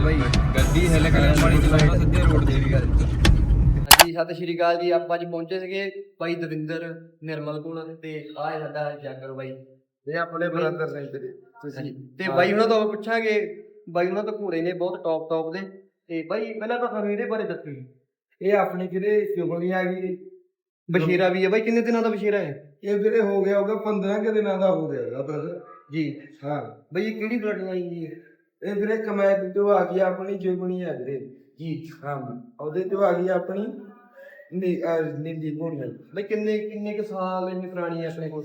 ਹੈ ਬਾਈ। ਗੱਡੀ ਹਿੱਲ ਕੇ ਪਾਣੀ ਚਲਾਉਣਾ ਸਿੱਧੇ ਰੋਡ ਤੇ ਵੀ ਗੱਲ ਹਾਂਜੀ ਸਤਿ ਸ਼੍ਰੀ ਅਕਾਲ ਜੀ। ਆਪਾਂ ਅੱਜ ਪਹੁੰਚੇ ਸੀਗੇ ਬਾਈ ਦਵਿੰਦਰ ਨਿਰਮਲ ਕੋਲ ਤੇ ਆਹ ਹੈ ਸਾਡਾ ਜਾਗਰ ਬਾਈ। ਇਹ ਆਪਣੇ ਬ੍ਰਦਰ ਨੇ ਤੇਰੇ ਤੇ ਬਾਈ ਉਹਨਾਂ ਤੋਂ ਪੁੱਛਾਂਗੇ ਬਾਈ ਉਹਨਾਂ ਤੋਂ ਘੋੜੇ ਨੇ ਬਹੁਤ ਟੌਪ ਟੌਪ ਦੇ। ਤੇ ਬਾਈ ਪਹਿਲਾਂ ਤਾਂ ਸਾਨੂੰ ਇਹਦੇ ਬਾਰੇ ਦੱਸੋ ਜੀ। ਇਹ ਆਪਣੇ ਜਿਹੜੇ ਚੁਗਲੀ ਆ ਗਈ। ਬਸ਼ੀਰਾ ਵੀ ਹੈ ਬਾਈ ਕਿੰਨੇ ਦਿਨਾਂ ਦਾ ਬਸ਼ੀਰਾ ਹੈ ਇਹ ਵੀਰੇ ਹੋ ਗਿਆ ਹੋਗਾ 15 ਕਿ ਦਿਨਾਂ ਦਾ ਹੋ ਗਿਆ ਹੋਗਾ ਬ੍ਰਦਰ ਜੀ। ਹਾਂ। ਬਾਈ ਇਹ ਕਿਹੜੀ ਬਲੱਡ ਲਾਈਨ ਜੀ? ਇਹ ਵੀਰੇ ਕਮੈਤ ਤੋਂ ਆ ਗਈ ਆਪਣੀ ਜੁਗਣੀ ਆ ਵੀਰੇ। ਜੀ ਹਾਂ ਉਹਦੇ ਤੋਂ ਆ ਗਈ ਆਪਣੀ ਨੀ ਅਹ ਨੀਲੀ ਘੋੜੀ ਬਾਈ ਕਿੰਨੇ ਕਿੰਨੇ ਕੁ ਸਾਲ ਇੰਨੀ ਪੁਰਾਣੀ ਹੈ ਆਪਣੇ ਕੋਲ?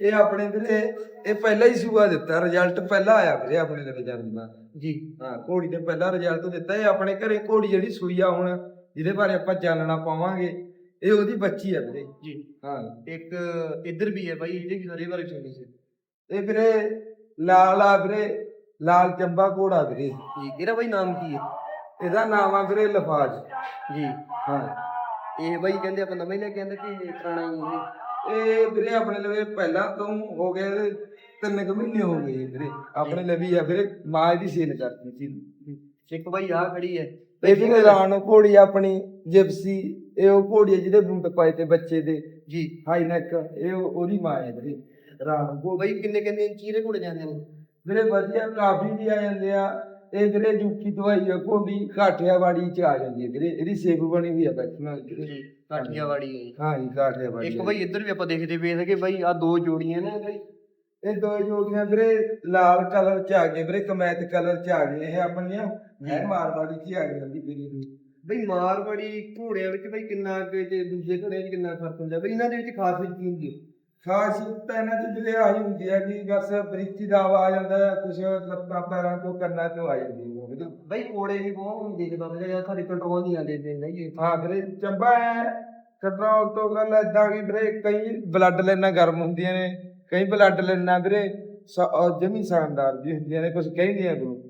ਇਹ ਆਪਣੇ ਵੀਰੇ ਇਹ ਪਹਿਲਾਂ ਹੀ ਸੂਆ ਦਿੱਤਾ ਰਿਜ਼ਲਟ ਪਹਿਲਾਂ ਆਇਆ ਵੀਰੇ ਆਪਣੇ ਦੇ ਜਨਮ ਦਾ। ਜੀ। ਹਾਂ ਘੋੜੀ ਨੇ ਪਹਿਲਾਂ ਰਿਜ਼ਲਟ ਦਿੱਤਾ ਇਹ ਆਪਣੇ ਘਰੇ ਘੋੜੀ ਜਿਹੜੀ ਸੂਈ ਆ ਹੁਣ ਜਿਹਦੇ ਬਾਰੇ ਆਪਾਂ ਚਾਨਣਾ ਪਾਵਾਂਗੇ ਇਹ ਉਹਦੀ ਬੱਚੀ ਆ ਵੀਰੇ। ਜੀ। ਹਾਂ। ਇੱਕ ਇੱਧਰ ਵੀ ਹੈ ਬਾਈ ਇਹਦੇ ਵੀ ਸਾਰੇ ਬਾਰੇ ਸੁਣੀ ਸੀ। ਇਹ ਵੀਰੇ ਲਾਲ ਆ ਵੀਰੇ। ਲਾਲ ਚੰਬਾ ਘੋੜਾ ਵੀਰੇ। ਜੀ ਇਹਦਾ ਬਾਈ ਨਾਮ ਕੀ ਹੈ? ਇਹਦਾ ਨਾਮ ਆ ਵੀਰੇ ਲਫਾਜ। ਜੀ। ਹਾਂ। ਇਹ ਬਾਈ ਕਹਿੰਦੇ ਆਪਾਂ ਨਵੇਂ ਲੈ ਕੇ ਆਂਦੇ ਕਿ ਪੁਰਾਣਾ ਹੀ ਹੈ? ਇਹ ਵੀਰੇ ਆਪਣੇ ਲਵੇ ਪਹਿਲਾਂ ਤੋਂ ਹੋ ਗਏ ਇਹਦੇ ਤਿੰਨ ਕੁ ਮਹੀਨੇ ਹੋ ਗਏ ਵੀਰੇ। ਆਪਣੇ ਲਵੀ ਆ ਵੀਰੇ ਮਾਂ ਦੀ ਸੇਲ ਕਰਦੀ ਸੀ। ਇੱਕ ਬਾਈ ਆ ਖੜੀ ਹੈ। ਇਹ ਵੀ ਰਾਣੋ ਘੋੜੀ ਆਪਣੀ ਜਿਪਸੀ ਇਹ ਉਹ ਘੋੜੀ ਆ ਜਿਹਦੇ ਬੂਟ ਪਾਏ ਤੇ ਬੱਚੇ ਦੇ। ਜੀ। ਹਾਈ ਨੈਕ ਇਹ ਉਹ- ਉਹਦੀ ਮਾਂ ਹੈ ਵੀਰੇ। ਰਾਣੋ ਉਹ ਬਾਈ ਕਿੰਨੇ ਕਿੰਨੇ ਇੰਚੀ ਦੇ ਘੋੜੇ ਜਾਂਦੇ ਨੇ? ਵੀਰੇ ਵਧੀਆ ਕਾਫੀ ਵੀ ਆ ਜਾਂਦੇ ਆ ਇਹ ਵੀਰੇ ਜੁੱਕੀ ਦਵਾਈ ਆ ਘੋੜੀ ਕਾਠਿਆਵਾੜੀ ਚ ਆ ਜਾਂਦੀ ਹੈ ਵੀਰੇ ਇਹਦੀ ਸੇਬ ਬਣੀ ਹੋਈ ਆ ਬੈਠਣਾ ਜੀ ਕਾਠੀਆਵਾੜੀ ਹੈ ਜੀ। ਹਾਂ ਜੀ ਕਾਠਿਆਵਾੜੀ ਇੱਕ ਬਾਈ ਇੱਧਰ ਵੀ ਆਪਾਂ ਦੇਖਦੇ ਪਏ ਸੀਗੇ ਬਾਈ ਆ ਦੋ ਜੋੜੀਆਂ ਨੇ ਬਾਈ। ਇਹ ਦੋ ਜੋੜੀਆਂ ਵੀਰੇ ਲਾਲ ਕਲਰ ਚ ਆ ਗਏ ਵੀਰੇ ਕਮੈਤ ਕਲਰ ਚ ਆ ਗਏ ਇਹ ਆਪਣੀਆਂ। ਇਹ ਮਾਰਵਾੜੀ ਚ ਆ ਗਈ ਵੀਰੇ ਦੀ। ਬਈ ਮਾਰਵਾੜੀ ਘੋੜਿਆਂ ਵਿੱਚ ਬਾਈ ਕਿੰਨਾ ਕੁ ਤੇ ਦੂਜੇ ਘੋੜਿਆਂ 'ਚ ਕਿੰਨਾ ਫ਼ਰਕ ਹੁੰਦਾ? ਬਈ ਇਹਨਾਂ ਦੇ ਵਿੱਚ ਖਾਸੀਅਤ ਕੀ ਹੁੰਦੀ ਤਾਂ ਇਹਨਾਂ ਚ ਵੀਰੇ ਆਹੀ ਹੁੰਦੀ ਹੈ ਕਿ ਬਸ ਬ੍ਰਿਤੀ ਦਾ ਆਵਾਜ਼ ਆਉਂਦਾ ਹੈ ਕੁਛ ਲੱਤਾਂ ਪੈਰਾਂ ਤੋਂ ਕੰਨਾਂ ਤੋਂ ਆ ਜਾਂਦੀ ਹੈ। ਬਾਈ ਘੋੜੇ ਵੀ ਬਹੁਤ ਹੁੰਦਾ ਜਾਂ ਸਾਡੇ ਕੰਟਰੋਲ ਨਹੀਂ ਆਉਂਦੇ ਤੇ ਨਹੀਂ ਹਾਂ ਵੀਰੇ ਚੰਬਾ ਹੈ ਕੰਟਰੋਲ ਤੋਂ ਗੱਲ ਏਦਾਂ ਕਿ ਵੀਰੇ ਕਈ ਬਲੱਡ ਲਾਈਨਾਂ ਗਰਮ ਹੁੰਦੀਆਂ ਨੇ ਕਈ ਬਲੱਡ ਲਾਈਨਾਂ ਵੀਰੇ ਸ- ਅਹ ਜਮੀ ਸ਼ਾਨਦਾਰ ਵੀ ਹੁੰਦੀਆਂ ਨੇ ਕੁਝ ਕਹਿੰਦੀਆਂ ਬਰੂ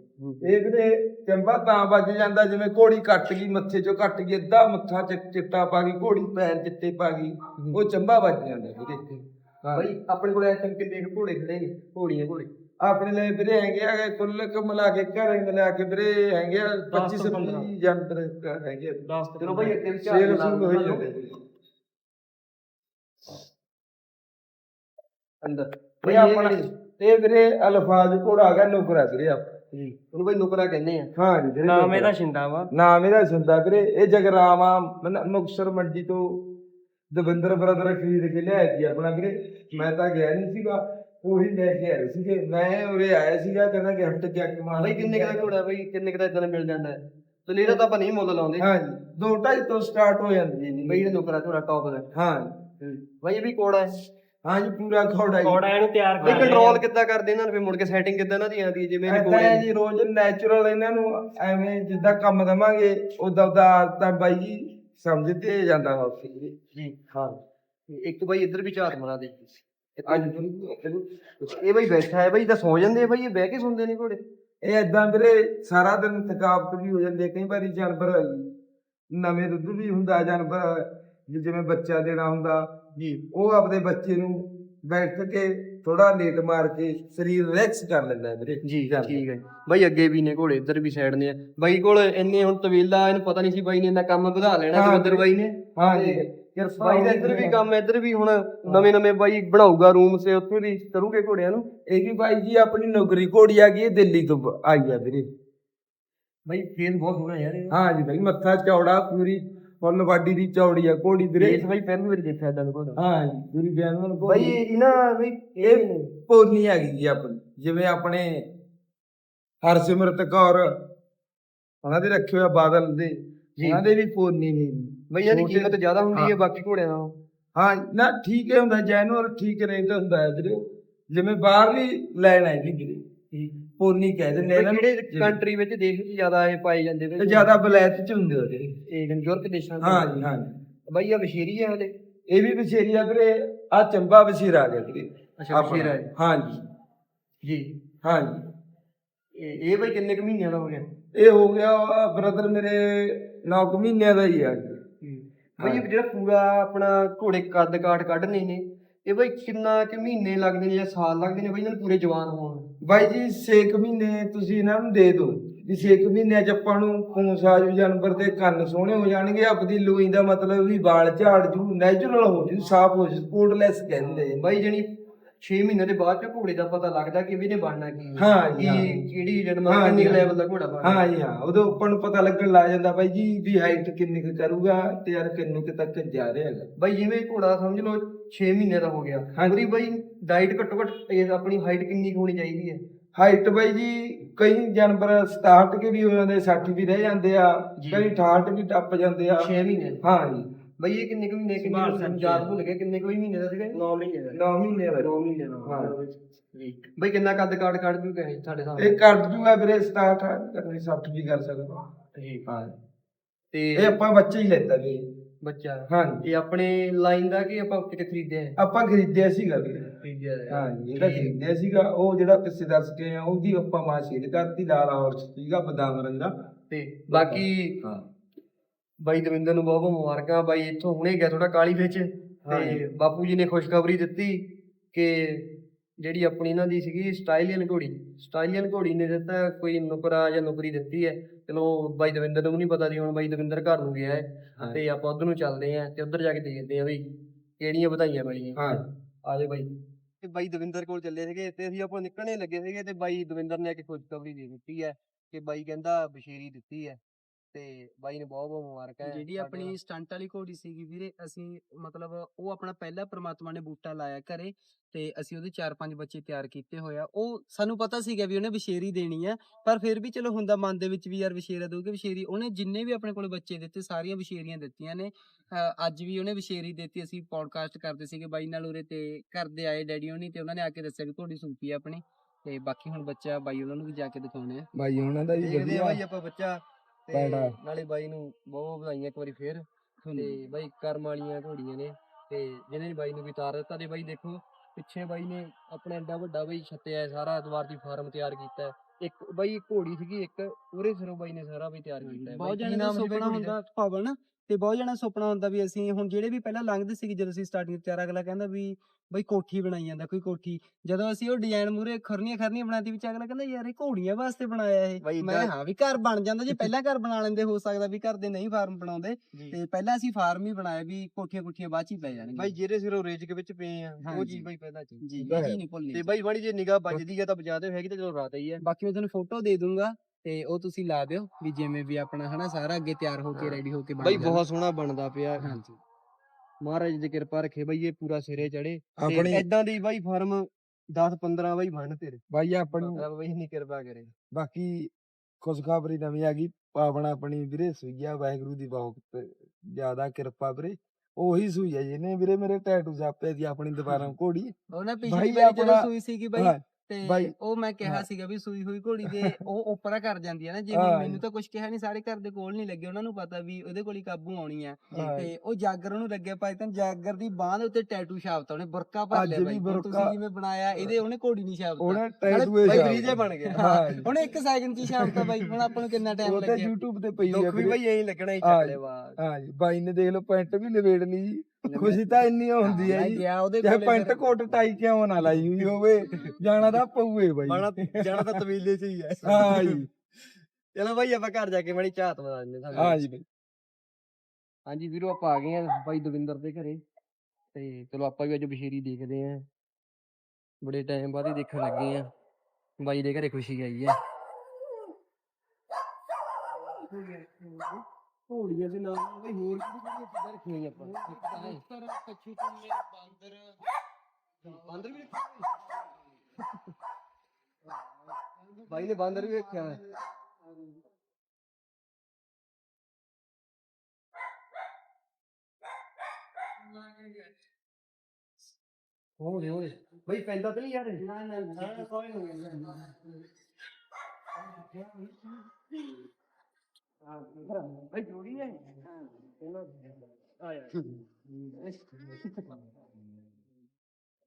ਇਹ ਵੀਰੇ ਚੰਬਾ ਤਾਂ ਵੱਜ ਜਾਂਦਾ ਜਿਵੇਂ ਘੋੜੀ ਕੱਟ ਗਈ ਮੱਥੇ ਚੋਂ ਕੱਟ ਗਈ ਅੱਧਾ ਮੱਥਾ ਚਿ- ਚਿੱਟਾ ਪਾ ਗਈ ਘੋੜੀ ਪੈਰ ਚਿੱਟੇ ਪਾ ਗਈ ਉਹ ਚੰਬਾ ਵੱਜ ਜਾਂਦਾ ਵੀਰੇ। ਬਾਈ ਆਪਣੇ ਕੋਲ ਇਸ ਟਾਈਮ ਕਿੰਨੇ ਕੁ ਘੋੜੇ ਖੜੇ ਨੇ? ਘੋੜੀਆਂ ਘੋੜੇ। ਆਪਣੇ ਲਈ ਵੀਰੇ ਹੈਗੇ ਆ ਕੁੱਲ ਕੁ ਮਿਲਾ ਕੇ ਘਰੇ ਮਿਲਾ ਕੇ ਵੀਰੇ ਹੈਗੇ ਆ 25 ਤੋਂ ਪੰਦਰਾਂ। 26 ਜੰਤਰ ਹੈਗੇ ਆ। ਚਲੋ ਬਾਈ ਅੱਗੇ ਵੀ ਸੇਲ ਸੂਲ ਹੋਈ ਜਾਂਦੇ। ਅੰਦਰ। ਇਹ ਬਾਈ ਆਪਣਾ ਇਹ ਇਹ ਵੀਰੇ ਅਲਫਾਜ਼ ਘੋੜਾ ਆ ਗਿਆ ਨੁਕਰਾ ਵੀਰੇ ਆਪ। ਜੀ। ਉਹਨੂੰ ਬਾਈ ਨੁਕਰਾ ਕਹਿੰਦੇ ਆ। ਹਾਂ ਜੀ ਨਾਮ। ਇਹਦਾ ਸ਼ਿੰਦਾ ਵਾ। ਨਾਮ ਇਹਦਾ ਸੁਣਦਾ ਵੀਰੇ। ਇਹ ਜਗਰਾਵਾ ਮਨ- ਮੁਕਤਸਰ ਮੰਡੀ ਤੋਂ ਦਵਿੰਦਰ ਬ੍ਰਦਰ ਖਰੀਦ ਕੇ ਲਿਆਇਆ ਸੀ ਆਪਣਾ ਵੀਰੇ ਮੈਂ ਤਾਂ ਗਿਆ ਨਹੀਂ ਸੀਗਾ ਉਹੀ ਲੈ ਕੇ ਆਏ ਸੀਗੇ। ਮੈਂ ਉਰੇ ਆਇਆ ਸੀਗਾ ਕਹਿੰਦਾ ਗਿਫਟ ਚੈੱਕ ਮਾਰ ਬਾਈ ਕਿੰਨੇ ਕੁ ਦਾ ਘੋੜਾ ਬਾਈ ਕਿੰਨੇ ਕੁ ਦਾ ਇਦਾਂ ਮਿਲ ਜਾਂਦਾ ਹੈ? ਤੇ ਇਹਦਾ ਤਾਂ ਆਪਾਂ ਨਹੀਂ ਮੁੱਲ ਲਾਉਂਦੇ। ਹਾਂ ਜੀ ਦੋ ਢਾਈ ਤੋਂ ਸਟਾਰਟ ਹੋ ਜਾਂਦੀ ਜੀ ਬਾਈ ਇਹ ਨੁਕਰਾ ਘੋੜਾ ਟੌਪ ਦਾ। ਹਾਂ ਬਾਈ ਇਹ ਵੀ ਕੋੜਾ ਹੈ। ਹਾਂ ਜੀ ਪੂਰਾ ਘੋੜਾ ਜੀ ਇਹਨੂੰ ਤਿਆਰ ਬਾਈ ਕੰਟਰੋਲ ਕਿੱਦਾਂ ਕਰਦੇ ਇਹਨਾਂ ਨੂੰ? ਫਿਰ ਮੁੜ ਕੇ ਸੈਟਿੰਗ ਕਿੱਦਾਂ ਇਹਨਾਂ ਦੀ ਆਉਂਦੀ ਹੈ? ਜਿਵੇਂ ਇਹ ਏਦਾਂ ਹੈ ਕੋੜੇ ਜੀ ਰੋਜ਼ ਨੈਚੁਰਲ ਇਹਨਾਂ ਨੂੰ ਐਵੇਂ ਜਿੱਦਾਂ ਕੰਮ ਦਵਾਂਗੇ ਉਦਾਂ ਉਦਾਂ ਤਾਂ ਬਾਈ ਜੀ ਸਮਝਦੇ ਜਾਂਦਾ ਵਾ ਜੀ ਹਾਂ। ਇੱਕ ਬਾਈ ਇੱਧਰ ਵੀ ਝਾਤ ਮਾਰਾ ਦੇ ਅੱਜ ਇਹ ਬਾਈ ਬੈਠਾ ਹੈ ਬਾਈ ਤਾਂ ਸੌ ਜਾਂਦੇ ਆ ਬਾਈ ਇਹ ਬਹਿ ਕੇ ਸੌਂਦੇ ਨੇ ਘੋੜੇ। ਇਹ ਏਦਾਂ ਵੀਰੇ ਸਾਰਾ ਦਿਨ ਥਕਾਵਟ ਵੀ ਹੋ ਜਾਂਦੀ ਹੈ। ਕਈ ਵਾਰੀ ਜਾਨਵਰ ਨਵੇਂ ਦੁੱਧ ਵੀ ਹੁੰਦਾ ਜਾਨਵਰ ਜਿਵੇਂ ਬੱਚਾ ਦੇਣਾ ਹੁੰਦਾ। ਜੀ। ਉਹ ਆਪਣੇ ਬੱਚੇ ਨੂੰ ਬੈਠ ਕੇ ਥੋੜਾ ਲੇਟ ਮਾਰ ਕੇ ਸਰੀਰ ਰਿਲੈਕਸ ਕਰ ਲੈਂਦਾ ਵੀਰੇ। ਜੀ ਠੀਕ ਹੈ ਬਾਈ ਅੱਗੇ ਵੀ ਨੇ ਘੋੜੇ ਇੱਧਰ ਵੀ ਸਾਈਡ ਨੇ। ਆ। ਬਾਈ ਕੋਲ ਇੰਨੇ ਹੁਣ ਤਵੀਲਾ ਇਹਨੂੰ ਪਤਾ ਨਹੀਂ ਸੀ ਬਾਈ ਨੇ ਇੰਨਾ ਕੰਮ ਵਧਾ ਲੈਣਾ ਹਾਂ, ਦਵਿੰਦਰ ਬਾਈ ਨੇ। ਹਾਂ ਜੀ ਕਿਰਪਾ ਬਾਈ ਦਾ ਇੱਧਰ ਵੀ ਕੰਮ ਇੱਧਰ ਵੀ ਹੁਣ ਨਵੇਂ ਨਵੇਂ ਬਾਈ ਬਣਾਊਗਾ ਰੂਮ ਸੇ ਉੱਥੇ ਵੀ ਕਰੂਗੇ ਘੋੜਿਆਂ ਨੂੰ? ਇਹ ਵੀ ਬਾਈ ਜੀ ਆਪਣੀ ਨੌਕਰੀ ਘੋੜੀ ਆ ਗਈ ਇਹ ਦਿੱਲੀ ਤੋਂ ਆਈ ਆ ਵੀਰੇ। ਬਾਈ ਫੇਲ ਬਹੁਤ ਹੋਣਾ ਯਾਰ ਹਾਂ ਜੀ ਬਾਈ ਮੱਥਾ ਚੌੜਾ ਪੂਰੀ। ਫੁੱਲ ਬਾਡੀ ਦੀ ਚੌੜੀ ਆ ਘੋੜੀ ਵੀਰੇ ਇਸ ਬਾਈ ਪਹਿਲੀ ਵਾਰੀ ਦੇਖਿਆ ਇਦਾਂ ਦਾ ਘੋੜਾ। ਹਾਂ ਪੂਰੀ ਬਿਆਨ ਬਾਈ ਇਹਨਾਂ ਬਈ ਇਹ ਪੋਨੀ ਹੈਗੀ ਜੀ ਆਪਣੀ ਜਿਵੇਂ ਆਪਣੇ ਹਰਸਿਮਰਤ ਕੌਰ ਉਹਨਾਂ ਦੇ ਰੱਖੇ ਹੋਇਆ ਬਾਦਲ ਦੇ। ਉਹਨਾਂ ਦੇ ਵੀ ਪੋਨੀ ਨੇ। ਬਈ ਇਹਦੀ ਕੀਮਤ ਜ਼ਿਆਦਾ ਹੁੰਦੀ ਹੈ। ਬਾਕੀ ਘੋੜਿਆਂ ਨਾਲੋਂ? ਹਾਂ ਨਾ ਠੀਕ ਹੈ ਹੁੰਦਾ ਜੈਨੂਅਰ ਠੀਕ ਰੇਂਜ ਹੁੰਦਾ ਹੈ ਵੀਰੇ ਜਿਵੇਂ ਬਾਹਰਲੀ ਲੈਣ ਹੈ ਜੀ ਵੀਰੇ। ਪੋਨੀ ਕਹਿ ਦਿੰਦੇ ਬਈ ਇਹਨਾਂ ਨੂੰ। ਕਿਹੜੇ ਕੰਟਰੀ ਵਿੱਚ ਦੇਸ਼ ਵਿੱਚ ਜ਼ਿਆਦਾ ਇਹ ਪਾਏ ਜਾਂਦੇ ਤੇ ਨੇ ਜ਼ਿਆਦਾ ਬਲੈਤ ਚ ਹੁੰਦੇ ਉਹਦੇ ਇਹ ਯੂਰਪ ਦੇਸ਼ਾਂ ਹਾਂ ਜੀ ਹਾਂ ਜੀ। ਬਾਈ ਆ ਬਸ਼ੀਰੀ ਹੈ ਹਲੇ। ਇਹ ਵੀ ਬਸ਼ੇਰੀ ਆ ਵੀਰੇ ਆ ਚੰਬਾ ਬਸ਼ੀਰ ਆ ਗਿਆ ਵੀਰੇ। ਅੱਛਾ ਆਪਣਾ। ਹੈ ਹਾਂ ਜੀ ਜੀ। ਹਾਂ ਜੀ ਇਹ ਇਹ ਬਾਈ ਕਿੰਨੇ ਕੁ ਮਹੀਨਿਆਂ ਦਾ ਹੋ ਗਿਆ? ਇਹ ਹੋ ਗਿਆ ਬ੍ਰਦਰ ਮੇਰੇ 9 ਮਹੀਨਿਆਂ ਦਾ ਹੀ ਆ। ਜੀ ਬਈ ਇਹ ਜਿਹੜਾ ਪੂਰਾ ਆਪਣਾ ਘੋੜੇ ਕੱਦ ਕਾਠ ਕੱਢਨੇ ਨੇ ਇਹ ਬਈ ਕਿੰਨਾ ਕਿ ਮਹੀਨੇ ਲੱਗਦੇ ਨੇ ਜਾਂ ਸਾਲ ਲੱਗਦੇ ਨੇ ਬਈ ਇਹਨਾਂ ਨੂੰ ਪੂਰੇ ਜਵਾਨ ਹੋਣ ਬਾਈ ਜੀ 6 ਮਹੀਨੇ ਤੁਸੀਂ ਇਹਨਾਂ ਨੂੰ ਦੇ ਦਿਓ। ਵੀ 6 ਮਹੀਨਿਆਂ ਚ ਆਪਾਂ ਨੂੰ ਪੂੰਛ ਆ ਜੂ ਜਾਨਵਰ ਦੇ ਕੰਨ ਸੋਹਣੇ ਹੋ ਜਾਣਗੇ। ਆਪਦੀ ਲੂਈ ਦਾ ਮਤਲਬ ਵੀ ਵਾਲ ਝਾੜ ਜੂ ਨੈਚੁਰਲ ਹੋ ਜੂ ਸਾਫ਼ ਹੋ ਜੂ ਸਪੋਰਟਲੈਸ ਕਹਿੰਦੇ। ਬਾਈ ਜਣੀ 6 ਮਹੀਨੇ ਦੇ ਬਾਅਦ ਚ ਘੋੜੇ ਦਾ ਪਤਾ ਲੱਗਦਾ ਕਿ ਵੀ ਇਹਨੇ ਬਣਨਾ ਕੀ ਹੈ। ਹਾਂ ਜੀ, ਕਿ ਹਾਂ। ਕਿਹੜੀ ਜਨਮ ਹਾਂ ਕਿੰਨੇ ਜੀ, ਹਾਂ। ਲੈਵਲ ਦਾ ਘੋੜਾ ਬਣਨਾ ਹਾਂ ਜੀ ਹਾਂ ਉਦੋਂ ਆਪਾਂ ਨੂੰ ਪਤਾ ਲੱਗਣ ਲੱਗ ਜਾਂਦਾ ਬਾਈ ਜੀ ਵੀ ਹਾਈਟ ਕਿੰਨੀ ਕੁ ਕਰੂਗਾ ਤੇ ਯਾਰ ਕਿੰਨੇ ਕੁ ਤੱਕ ਜਾ ਰਿਹਾ ਹੈਗਾ ਬਾਈ ਜਿਵੇਂ ਘੋੜਾ ਸਮਝ ਲਓ 6 ਮਹੀਨੇ ਦਾ ਹੋ ਗਿਆ ਹਾਂਜੀ। ਉਹਦੀ ਬਾਈ ਡਾਈਟ ਘੱਟੋ ਘੱਟ ਇਹ ਆਪਣੀ ਹਾਈਟ ਕਿੰਨੀ ਕੁ ਹੋਣੀ ਚਾਹੀਦੀ ਹੈ ਹਾਈਟ ਬਾਈ ਜੀ ਕਈ ਜਾਨਵਰ 67 ਕੇ ਵੀ ਹੋ ਜਾਂਦੇ 60 ਵੀ ਰਹਿ ਜਾਂਦੇ ਆ ਜੀ। ਕਈ 68 ਵੀ ਟੱਪ ਜਾਂਦੇ ਆ 6 ਮਹੀਨੇ ਹਾਂ ਜੀ ਬਾਈ ਇਹ ਕਿੰਨੇ ਕੁ ਮਹੀਨੇ ਕਿੰਨੇ ਯਾਦ। ਭੁੱਲ ਗਏ? ਕਿੰਨੇ ਕੁ ਮਹੀਨੇ ਦਾ ਸੀਗਾ 9 ਮਹੀਨੇ ਦਾ। 9 ਮਹੀਨੇ ਦਾ। 9 ਮਹੀਨੇ ਦਾ। ਹਾਂ। ਬਾਈ ਕਿੰਨਾ ਕੱਦ ਕਾਟ ਕੱਢ ਜੂਗਾ ਇਹ ਸਾਡੇ ਇਹ ਸਾਹਮਣੇ ਕੱਢ ਜੂਗਾ ਵੀਰੇ 67 ਕਰਨੀ 60 ਵੀ ਕਰ ਸਕਦਾ। ਠੀਕ ਹਾਂ ਤੇ ਇਹ ਆਪਾਂ ਬੱਚੇ ਹੀ ਲੈਤਾ ਵੀ ਬੱਚਾ? ਹਾਂ ਇਹ ਆਪਣੇ ਲਾਈਨ ਦਾ ਕਿ ਆਪਾਂ ਕਿਤੇ ਖਰੀਦਿਆ ਆਪਾਂ ਖਰੀਦਿਆ ਸੀਗਾ ਵੀਰੇ। ਖਰੀਦਿਆ ਹੈ। ਹਾਂ ਜੀ, ਇਹਦਾ ਖਰੀਦਿਆ ਸੀਗਾ ਉਹ ਜਿਹੜਾ ਪਿੱਛੇ ਦੱਸ ਕੇ ਆ ਉਹਦੀ ਆਪਾਂ ਮਾਂ ਸ਼ੇਰ ਕਰਤੀ ਲਾਲ ਹਾਰਸ ਸੀਗਾ ਬਦਾਮ ਰੰਗਾ। ਤੇ ਬਾਕੀ ਹਾਂ। ਬਾਈ ਦਵਿੰਦਰ ਨੂੰ ਬਹੁਤ ਬਹੁਤ ਮੁਬਾਰਕਾਂ। ਬਾਈ ਇੱਥੋਂ ਹੁਣੇ ਗਿਆ ਥੋੜਾ ਕਾਲੀ ਵਿੱਚ। ਤੇ ਬਾਪੂ ਜੀ ਨੇ ਖੁਸ਼ਖਬਰੀ ਦਿੱਤੀ ਕਿ ਜਿਹੜੀ ਆਪਣੀ ਇਹਨਾਂ ਦੀ ਸੀਗੀ ਸਟਾਈਲੀਅਨ ਘੋੜੀ ਸਟਾਈਲੀਅਨ ਘੋੜੀ ਨੇ ਦਿੱਤਾ ਕੋਈ ਨੁਕਰਾ ਜਾਂ ਨੌਕਰੀ ਦਿੱਤੀ ਹੈ। ਚਲੋ ਬਾਈ ਦਵਿੰਦਰ ਨੂੰ ਨਹੀਂ ਪਤਾ ਸੀ ਹੁਣ ਬਾਈ ਦਵਿੰਦਰ ਘਰ ਨੂੰ ਗਿਆ ਹੈ। ਤੇ ਆਪਾਂ ਉਧਰ ਨੂੰ ਚੱਲਦੇ ਆਂ ਤੇ ਉਧਰ ਜਾ ਕੇ ਦੇਖਦੇ ਆਂ ਬਈ ਕਿਹੜੀਆਂ ਵਧਾਈਆਂ ਬਾਈ ਹਾਂ। ਆ ਜਾਓ ਬਾਈ। ਤੇ ਬਾਈ ਦਵਿੰਦਰ ਕੋਲ ਚੱਲੇ ਸੀਗੇ ਤੇ ਅਸੀਂ ਆਪਾਂ ਨਿਕਲਣੇ ਲੱਗੇ ਸੀਗੇ ਤੇ ਬਾਈ ਦਵਿੰਦਰ ਨੇ ਆ ਕੇ ਖੁਸ਼ਖਬਰੀ ਦੇ ਦਿੱਤੀ ਹੈ ਕਿ ਬਾਈ ਕਹਿੰਦਾ ਬਸ਼ੀਰੀ ਦਿੱਤੀ ਹੈ। ਤੇ ਬਾਈ ਨੇ ਬਹੁਤ ਬਹੁਤ ਮੁਬਾਰਕਾਂ ਜਿਹੜੀ ਆਪਣੀ ਸਟੰਟ ਵਾਲੀ ਘੋੜੀ ਸੀਗੀ ਵੀਰੇ ਅਸੀਂ ਮਤਲਬ ਉਹ ਆਪਣਾ ਪਹਿਲਾ ਪ੍ਰਮਾਤਮਾ ਨੇ ਬੂਟਾ ਲਾਇਆ ਘਰੇ ਤੇ ਅਸੀਂ ਉਹਦੇ 4-5 ਬੱਚੇ ਤਿਆਰ ਕੀਤੇ ਹੋਇਆ ਉਹ ਸਾਨੂੰ ਪਤਾ ਸੀਗਾ ਵੀ ਉਹਨੇ ਵਿਸ਼ੇਰੀ ਦੇਣੀ ਆ ਪਰ ਫਿਰ ਵੀ ਚਲੋ ਹੁੰਦਾ ਮਨ ਦੇ ਵਿੱਚ ਵੀ ਯਾਰ ਵਿਸ਼ੇਰਾ ਦਊਗੇ ਵਿਸ਼ੇਰੀ ਉਹਨੇ ਜਿੰਨੇ ਵੀ ਆਪਣੇ ਕੋਲ ਬੱਚੇ ਦਿੱਤੇ ਸਾਰੀਆਂ ਵਿਸ਼ੇਰੀਆਂ ਦਿੱਤੀਆਂ ਨੇ। ਅੱਜ ਵੀ ਉਹਨੇ ਵਿਸ਼ੇਰੀ ਦਿੱਤੀ ਅਸੀਂ ਪੌਡਕਾਸਟ ਕਰਦੇ ਸੀਗੇ ਬਾਈ ਨਾਲ ਉਰੇ ਤੇ ਘਰ ਦੇ ਆਏ ਡੈਡੀ ਹੋਣੀ ਤੇ ਉਹਨਾਂ ਨੇ ਆ ਕੇ ਦੱਸਿਆ ਕਿ ਤੁਹਾਡੀ ਸੂਪੀ ਆ ਆਪਣੀ ਤੇ ਬਾਕੀ ਹੁਣ ਬੱਚਾ ਬਾਈ ਉਹਨਾਂ ਨੂੰ ਵੀ ਜਾ ਕੇ ਦਿਖਾਉਣੇ ਆ। ਬਾਈ ਉਹਨਾਂ ਦਾ ਵੀ ਦੇਖਦੇ ਆ ਵਧੀਆ। ਬਾਈ ਆਪਾਂ ਬੱਚਾ ਤੇ। ਨਾਲੇ ਬਾਈ ਨੂੰ ਬਹੁਤ ਵਧਾਈਆਂ ਇੱਕ ਵਾਰੀ ਫੇਰ ਤੇ ਬਾਈ ਕਰਮ ਵਾਲੀਆਂ ਘੋੜੀਆਂ ਨੇ ਤੇ ਜਿਹਨੇ ਬਾਈ ਨੂੰ ਵੀ ਤਾਰ ਦਿੱਤਾ ਤੇ ਬਾਈ ਦੇਖੋ ਪਿੱਛੇ ਬਾਈ ਨੇ ਆਪਣਾ ਐਡਾ ਵੱਡਾ ਬਾਈ ਛੱਤਿਆ ਹੈ, ਸਾਰਾ ਐਤਵਾਰ ਦੀ ਫਾਰਮ ਤਿਆਰ ਕੀਤਾ ਹੈ। ਇੱਕ ਬਾਈ ਘੋੜੀ ਸੀਗੀ ਇੱਕ ਪੂਰੇ ਸਿਰੋਂ ਬਾਈ ਨੇ ਸਾਰਾ ਵੀ ਤਿਆਰ ਕੀਤਾ ਹੈ। ਬਾਈ, ਬਹੁਤ ਕੀ ਜਣੇ ਦਾ ਨਾਮ ਸੀ ਬਾਈ ਸੁਪਨਾ ਘੋੜੀ ਦਾ? ਹੁੰਦਾ ਪਵਨ ਤੇ ਬਹੁਤ ਜਣਾ ਸੁਪਨਾ ਹੁੰਦਾ ਵੀ ਅਸੀਂ ਹੁਣ ਜਿਹੜੇ ਵੀ ਪਹਿਲਾਂ ਲੰਘਦੇ ਸੀਗੇ ਜਦੋਂ ਅਸੀਂ ਸਟਾਰਟਿੰਗ ਤਿਆਰ ਅਗਲਾ ਕਹਿੰਦਾ ਵੀ ਬਈ ਕੋਠੀ ਬਣਾਈ ਜਾਂਦਾ ਕੋਈ ਕੋਠੀ ਜਦੋਂ ਅਸੀਂ ਉਹ ਡਿਜ਼ਾਈਨ ਮੂਰੇ ਖਰਨੀਆਂ ਖਰਨੀਆਂ ਬਣਾਤੀ ਵਿੱਚ ਅਗਲਾ ਕਹਿੰਦਾ ਯਾਰ ਇਹ ਘੋੜੀਆਂ ਵਾਸਤੇ ਬਣਾਇਆ ਇਹ। ਮੈਂ ਹਾਂ ਵੀ ਘਰ ਬਣ ਜਾਂਦਾ ਜੇ ਪਹਿਲਾਂ ਘਰ ਬਣਾ ਲੈਂਦੇ ਹੋ ਸਕਦਾ ਵੀ ਘਰ ਦੇ ਨਹੀਂ ਫਾਰਮ ਬਣਾਉਂਦੇ। ਤੇ ਪਹਿਲਾਂ ਅਸੀਂ ਫਾਰਮ ਹੀ ਬਣਾਇਆ ਵੀ ਕੋਠੀਆਂ ਕੋਠੀਆਂ ਬਾਅਦ ਚ ਹੀ ਪੈ ਜਾਣਗੀਆਂ। ਬਾਈ ਜਿਹੜੇ ਸਿਰੋਂ ਰੇਜਕ ਵਿੱਚ ਪਏ ਆ ਉਹ। ਚੀਜ਼ ਬਾਈ ਪਹਿਲਾਂ ਚ ਜੀ ਨਹੀਂ ਭੁੱਲਣੀ। ਤੇ ਬਾਈ ਮਾੜੀ ਜੇ ਨਿਗਾਹ ਵੱਜਦੀ ਆ ਤਾਂ ਬਚਾਦੇ ਹੈਗੀ ਤਾਂ ਚਲੋ ਰਾਤ ਹੀ ਹੈ ਬਾਕੀ ਮੈਂ ਤੁਹਾਨੂੰ ਫੋਟੋ ਦੇ ਦੂੰਗਾ। ਤੇ ਉਹ ਤੁਸੀਂ ਲਾ ਦਿਓ ਵੀ ਜਿਵੇਂ ਵੀ ਆਪਣਾ ਹਨਾ ਸਾਰਾ ਅੱਗੇ ਤਿਆਰ ਹੋ ਕੇ। ਰੈਡੀ ਹੋ ਕੇ ਬਣ ਬਾਈ ਜਾਣਾ। ਬਹੁਤ ਸੋਹਣਾ ਬਣਦਾ ਪਿਆ। ਹਾਂਜੀ। ਮਹਾਰਾਜ ਦੀ ਕਿਰਪਾ ਰੱਖੇ ਬਾਈ ਇਹ ਪੂਰਾ ਸਿਰੇ ਚੜੇ ਆਪਣੀ ਐਦਾਂ ਦੀ ਬਾਈ ਫਾਰਮ 10 15 ਬਾਈ ਬਣ ਤੇਰੇ ਬਾਈ ਆਪਣੀ ਰੱਬ ਬਾਈ ਇੰਨੀ ਕਿਰਪਾ ਕਰੇ। ਬਾਕੀ ਖੁਸ਼ਖਬਰੀ ਨਵੀਂ ਆ ਗਈ। ਪਾਵਣਾ ਆਪਣੀ ਵੀਰੇ ਸੂਈਆ ਵਾਹਿਗੁਰੂ ਦੀ ਬਹੁਤ ਜ਼ਿਆਦਾ ਕਿਰਪਾ ਵੀਰੇ। ਉਹੀ ਸੂਈ ਆ ਜਿਹਨੇ ਵੀਰੇ ਮੇਰੇ ਟੈਟੂ ਛਾਪੇ ਸੀ ਆਪਣੀ ਦੁਬਾਰਾ ਘੋੜੀ। ਉਹਨੇ ਬਾਈ ਪਿਛਲੀ ਵਾਰੀ ਜਦੋਂ ਆਪਣਾ- ਸੂਈ ਸੀਗੀ ਬਾਈ। ਹਾਂ। ਤੇ ਬਾਈ- ਉਹ ਮੈਂ ਕਿਹਾ ਹਾਂ। ਸੀਗਾ ਵੀ ਸੂਈ ਹੋਈ ਘੋੜੀ ਦੇ ਉਹ ਓਪਰਾ ਕਰ ਜਾਂਦੀ ਹੈ ਨਾ ਜਿਵੇਂ ਹਾਂ। ਮੈਨੂੰ ਤਾਂ ਕੁਝ ਕਿਹਾ ਨਹੀਂ ਸਾਰੇ ਘਰ ਦੇ ਕੋਲ ਨਹੀਂ ਲੱਗੇ ਉਹਨਾਂ ਨੂੰ ਪਤਾ ਵੀ ਉਹਦੇ ਕੋਲ ਹੀ ਕਾਬੂ ਆਉਣੀ ਆ ਹਾਂ। ਤੇ ਉਹ ਜਾਗਰ ਨੂੰ ਲੱਗਿਆ ਪਾਈ ਤਾਂ ਜਾਗਰ ਦੀ ਬਾਹ ਦੇ ਉੱਤੇ ਟੈਟੂ ਛਾਪਤਾ ਉਹਨੇ ਬੁਰਕਾ ਭਰ ਅੱਜ ਲਿਆ ਵੀ ਬਾਈ ਹੁਣ ਬੁਰਕਾ- ਤੁਸੀਂ ਜਿਵੇਂ ਬਣਾਇਆ ਇਹਦੇ ਉਹਨੇ ਘੋੜੀ ਨਹੀਂ ਛਾਪਤਾ ਉਹਨੇ ਟੈਟੂ ਬਾਈ ਫਰੀਜੇ ਬਣ ਗਿਆ ਹਾਂ ਜੀ। ਉਹਨੇ ਇੱਕ ਸੈਕਿੰਡ ਚ ਹੀ ਛਾਪਤਾ ਬਾਈ ਹੁਣ ਆਪਾਂ ਨੂੰ ਕਿੰਨਾ ਟਾਈਮ ਉਹ ਤੇ ਲੱਗਿਆ YouTube ਤੇ ਪਈ ਦੁੱਖ ਵੀ। ਬਾਈ ਐਂ ਲੱਗਣਾ ਹੀ ਹਾਂ ਚੱਕ ਜੀ। ਲਿਆ ਵਾ ਹਾਂ ਜੀ ਬਾਈ ਨੇ ਦੇਖ ਲਓ ਪੈਂਟ ਵੀ ਲਵੇੜ ਲਈ ਜੀ ਖੁਸ਼ੀ ਤਾਂ ਇੰਨੀ ਹੁੰਦੀ ਹੈ ਜੀ। ਗਿਆ ਉਹਦੇ ਚਾਹੇ ਕੋਲੇ ਪੈਂਟ ਕੋਟ ਟਾਈ ਕਿਉਂ ਨਾ ਲਾਈ ਹੋਈ ਹੋਵੇ ਜਾਣਾ ਤਾਂ ਪਊਏ ਬਾਈ। ਜਾਣਾ ਤਾਂ ਤਬੀਲੇ ਚ ਹੀ ਹੈ ਹਾਂ ਜੀ। ਚਲੋ ਬਾਈ ਆਪਾਂ ਘਰ ਜਾ ਕੇ ਬੜੀ ਝਾਤ ਬਣਾ ਦਿੰਦੇ ਸਾਨੂੰ ਹਾਂ ਜੀ ਬਾਈ। ਹਾਂਜੀ ਵੀਰੋ ਆਪਾਂ ਆ ਗਏ ਆ ਬਾਈ ਦਵਿੰਦਰ ਦੇ ਘਰੇ। ਤੇ ਚਲੋ ਆਪਾਂ ਵੀ ਅੱਜ ਬਸ਼ੀਰੀ ਦੇਖਦੇ ਆਂ ਬੜੇ ਟਾਈਮ ਬਾਅਦ ਹੀ ਦੇਖਣ ਲੱਗੇ ਆ ਬਾਈ ਦੇ ਘਰੇ ਖੁਸ਼ੀ ਆਈ ਹੈ ਘੋੜੀਆਂ ਦੇ ਨਾਲ ਬਈ ਹੋਰ ਕਿਹੜੀ ਕਿਹੜੀਆਂ ਚੀਜ਼ਾਂ ਰੱਖੀਆਂ ਹੋਈਆਂ ਆਪਾਂ ਇੱਕ ਤਾਂ ਇਹ। ਕਬੂਤਰ, ਕੱਛੂ ਕੰਮੇ, ਬਾਂਦਰ ਬਾਂਦਰ ਵੀ ਰੱਖੇ ਹੋਏ? ਬਾਈ ਨੇ ਬਾਂਦਰ ਵੀ ਰੱਖਿਆ ਹੋਇਆ ਹੋਰੇ ਹੋਰੇ ਬਈ ਪੈਂਦਾ ਤਾਂ ਨਹੀਂ ਯਾਰ ਇਹ? ਨਾ ਨਾ ਨਾ ਕੋਈ ਨਹੀਂ ਬਈ ਜੋੜੀ ਹੈ। ਆ ਯਾਰ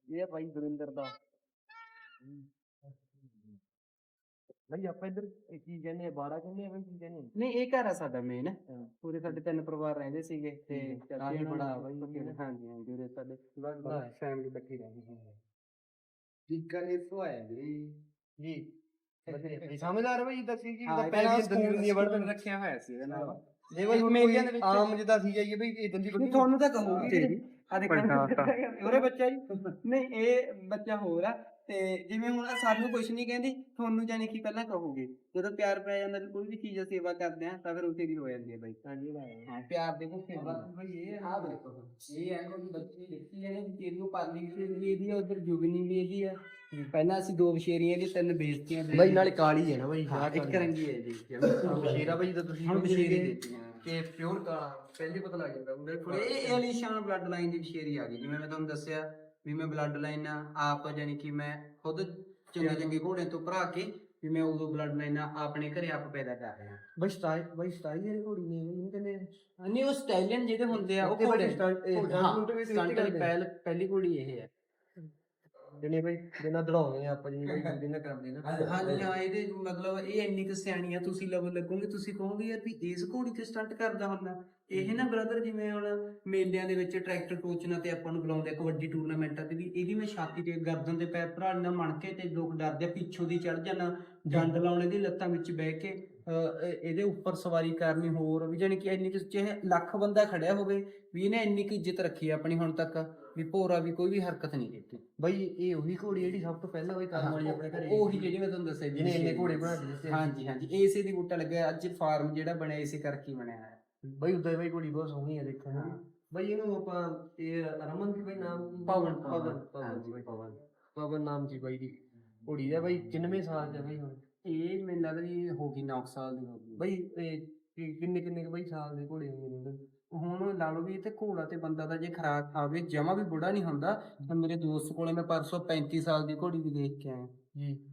ਇਹ ਭਾਈ ਦਰਿੰਦਰ ਦਾ। ਬਈ ਆਪਾਂ ਇੱਧਰ ਇਹ ਕੀ ਕਹਿੰਦੇ ਆ ਬਾੜਾ ਕਹਿੰਦੇ ਆ ਬਈ ਕੀ ਕਹਿੰਦੇ ਆ? ਨਹੀਂ ਇਹ ਘਰ ਆ ਸਾਡਾ ਮੇਨ ਪੂਰੇ ਸਾਡੇ ਤਿੰਨ ਪਰਿਵਾਰ ਰਹਿੰਦੇ ਸੀਗੇ ਤੇ ਹੈ, ਚਾਚੇ ਕਾਫੀ ਹੋਣਾ ਬੜਾ ਬਾਈ ਪੱਕੇ ਨੇ, ਇਹ। ਹਾਂਜੀ ਹਾਂਜੀ ਉਰੇ ਸਾਡੇ ਫੈਮਿਲੀ ਇਕੱਠੀ ਰਹਿੰਦੀ ਹੈ ਟਿੱਕਾ ਨੇ ਸੋਇਆ ਵੀਰੇ ਜੀ। ਸਮਝਦਾਰ ਬਈ ਦੱਸੀ ਕਿ ਹਾਂ, ਤਾਂ ਪਹਿਲਾਂ ਦੰਦੀ ਵੜ ਸਕੂਲ ਰੱਖਿਆ ਹੋਇਆ ਸੀ ਇਹਦੇ ਨਾਲ। ਜੇ ਬਈ ਹੁਣ ਕੋਈ ਦੇ ਵਿੱਚ- ਆਮ ਜਿੱਦਾਂ ਸੀ ਜਾਈਏ ਬਈ ਇਹ ਦੰਦੀ ਵੱਡੀ ਤੁਹਾਨੂੰ ਤਾਂ ਕਹੂਗੀ ਆ ਦੇਖੋ ਉਹਰੇ ਬੱਚਾ ਜੀ? ਨਹੀਂ ਇਹ ਬੱਚਾ ਹੋਰ ਆ। ਤੇ ਜਿਵੇਂ ਹੁਣ ਸਾਨੂੰ ਕੁਝ ਨਹੀਂ ਕਹਿੰਦੀ ਤੁਹਾਨੂੰ ਜਾਨੀ ਕਿ ਪਹਿਲਾਂ ਕਹੋਗੇ। ਜਦੋਂ ਪਿਆਰ ਪੈ ਜਾਂਦਾ ਤਾਂ ਕੋਈ ਵੀ ਚੀਜ਼ ਦੀ ਸੇਵਾ ਕਰਦੇ ਆ ਤਾਂ ਫਿਰ ਉਸੇ ਦੀ ਹੋ ਜਾਂਦੀ ਹੈ ਬਾਈ। ਹਾਂ ਪਿਆਰ ਦੇ ਭੁੱਖੇ ਬਈ ਇਹ ਆ ਦੇਖੋ ਇਹ ਹੈ ਕੋਈ ਬੱਚੀ ਲਿਖੀ ਹੈ ਕਿ ਤੇਰੀ ਉਹ ਪਾਲੀ ਵੀ ਇਹਦੀ ਹੈ ਉਧਰ ਜੁਗਨੀ ਵੀ ਇਹਦੀ ਹੈ ਪਹਿਲਾਂ ਅਸੀਂ ਦੋ ਬਸ਼ੇਰੀਆਂ ਦੀ ਤਿੰਨ ਬੇਇੱਜ਼ਤੀਆਂ ਦੇ। ਬਈ ਨਾਲੇ ਕਾਲੀ ਹੈ ਨਾ ਬਈ ਹਾਂ ਇੱਕ ਰੰਗੀ ਹੈ ਜੀ ਬਸ਼ੀਰਾ ਬਈ ਤਾਂ ਤੁਸੀਂ ਹੁਣ ਬਸ਼ੇਰੀ ਦਿੱਤੀਆਂ। ਕਿ ਪਿਓਰ ਕਾਲਾ ਪਹਿਲੇ ਪਤਾ ਲੱਗ ਜਾਂਦਾ ਹੁਣ ਇਹ ਇਹ ਅਲੀਸ਼ਾਨ ਬਲੱਡ ਲਾਈਨ ਦੀ ਬਸ਼ੇਰੀ ਆ ਗਈ ਜਿਵੇਂ ਮੈਂ ਤੁਹਾਨੂੰ ਦੱਸਿਆ ਵੀ ਮੈਂ ਬਲੱਡ ਲਾਈਨ ਆਪ ਜਾਨੀ ਕਿ ਮੈਂ ਖੁਦ ਚੰਗੇ ਚੰਗੇ ਘੋੜਿਆਂ ਤੋਂ ਭਰਾ ਕੇ ਵੀ ਮੈਂ ਉਦੋਂ ਬਲੱਡ ਲਾਈਨ ਆਪਣੇ ਘਰੇ ਆਪ ਪੈਦਾ ਕਰ ਰਿਹਾ। ਬਈ ਸਟਾਈ ਬਈ ਸਟਾਈ ਜਿਹੜੀ ਘੋੜੀ ਨੇ ਇਹਨੂੰ ਕਹਿੰਦੇ। ਨਹੀਂ ਉਹ ਜਿਹੜੇ ਹੁੰਦੇ ਆ ਉਹ ਤੇ ਘੋੜੇ ਵਾਲੀ ਪਹਿਲ ਪਹਿਲੀ ਘੋੜੀ ਇਹ ਹੈ। ਜਿਹਨੇ ਬਈ ਜਿਹਨਾਂ ਦੜਾਉਂਦੇ ਆ ਆਪਾਂ ਜਿਵੇਂ ਬਈ ਜਿਹਨਾਂ ਕਰਦੇ ਨਾ। ਹਾਂਜੀ ਹਾਂ ਇਹਦੇ ਮਤਲਬ ਇਹ ਇੰਨੀ ਕੁ ਸਿਆਣੀ ਆ ਤੁਸੀਂ ਲਵ ਲੱਗੋਗੇ ਤੁਸੀਂ ਕਹੋਗੇ ਯਾਰ ਵੀ ਇਸ ਘੋੜੀ ਤੇ ਸਟੰਟ ਕਰਦਾ ਹੁੰਦਾ। ਇਹ ਨਾ ਬ੍ਰਦਰ ਜਿਵੇਂ ਹੁਣ ਮੇਲਿਆਂ ਦੇ ਵਿੱਚ ਟਰੈਕਟਰ ਕੋਚਨਾਂ ਤੇ ਆਪਾਂ ਨੂੰ ਬੁਲਾਉਂਦੇ ਕਬੱਡੀ ਟੂਰਨਾਮੈਂਟਾਂ ਤੇ ਵੀ ਇਹਦੀ ਮੈਂ ਛਾਤੀ ਤੇ ਗਰਦਨ ਦੇ ਪੈਰ ਭਰਾ ਲੈਣਾ ਮਣ ਕੇ ਤੇ ਲੋਕ ਡਰਦੇ ਪਿੱਛੋਂ ਦੀ ਚੜ ਜਾਣਾ ਡੰਡ ਲਾਉਣੇ ਦੀ ਲੱਤਾਂ ਵਿੱਚ ਬਹਿ ਕੇ। ਇਹਦੇ ਉੱਪਰ ਸਵਾਰੀ ਕਰਨੀ ਹੋਰ ਵੀ ਜਾਣੀ ਕਿ ਇੰਨੀ ਕੁ ਚਾਹੇ ਲੱਖ ਬੰਦਾ ਖੜਿਆ ਹੋਵੇ ਵੀ ਇਹਨੇ ਇੰਨੀ ਕੁ ਇੱਜ਼ਤ ਰੱਖੀ ਆ ਆਪਣੀ ਹੁਣ ਤੱਕ ਵੀ ਭੋਰਾ ਵੀ ਕੋਈ ਵੀ ਹਰਕਤ ਨਹੀਂ ਕੀਤੀ। ਬਈ ਇਹ ਉਹੀ ਘੋੜੀ ਜਿਹੜੀ ਸਭ ਤੋਂ ਪਹਿਲਾਂ ਬਈ ਕਰਮ ਵਾਲੀ ਆਪਣੇ ਘਰੇ ਉਹੀ ਜਿਹੜੀ ਮੈਂ ਤੁਹਾਨੂੰ ਦੱਸਿਆ ਜਿਹਨੇ ਇੰਨੇ ਘੋੜੇ ਬਣਾ ਦਿੱਤੇ ਹਾਂਜੀ ਹਾਂਜੀ ਏਸੇ ਦੀ ਬੂਟਾ ਲੱਗਿਆ ਅੱਜ ਫਾਰਮ ਜਿਹੜਾ ਬਣਿਆ ਇਸੇ ਕਰਕੇ ਹੀ ਬਣਿਆ ਹੈ ਬਈ ਉਦਾਂ ਬਈ ਘੋੜੀ ਬਹੁਤ ਸੋਹਣੀ ਆ ਦੇਖਣ ਨੂੰ ਬਈ ਇਹਨੂੰ ਆਪਾਂ ਇਹ ਰਮਨ ਦੀ ਬਈ ਨਾਮ ਪਵਨ, ਪਵਨ ਪਵਨ, ਪਵਨ ਹਾਂਜੀ, ਬਈ। ਪਵਨ। ਪਵਨ ਨਾਮ ਸੀ ਬਈ ਦੀ ਘੋੜੀ ਦਾ ਬਈ ਕਿੰਨਵੇਂ ਸਾਲ ਚ ਬਈ ਹੁਣ? ਇਹ ਮੈਨੂੰ ਲੱਗਦਾ ਜੀ ਹੋ ਗਈ 9 ਸਾਲ ਦੀ ਹੋ ਗਈ। ਬਈ ਇਹ ਕਿ- ਕਿੰਨੇ ਕਿੰਨੇ ਕੁ ਬਈ ਸਾਲ ਦੇ ਘੋੜੇ ਹੁੰਦੇ ਨੇ। ਇਹਨਾਂ ਹੁਣ ਲਾ ਲਓ ਵੀ ਇਹ ਘੋੜਾ ਤੇ ਬੰਦਾ ਦਾ ਜੇ ਖਰਾਕ ਖਾਵੇ, ਜਮਾ ਵੀ ਬੁੜਾ ਨਹੀਂ ਹੁੰਦਾ, ਤਾਂ ਮੇਰੇ ਦੋਸਤ ਕੋਲੇ ਮੈਂ ਪਰਸੋਂ 35 ਸਾਲ ਦੀ ਘੋੜੀ ਵੀ ਦੇਖ ਕੇ ਆਇਆ। ਜੀ।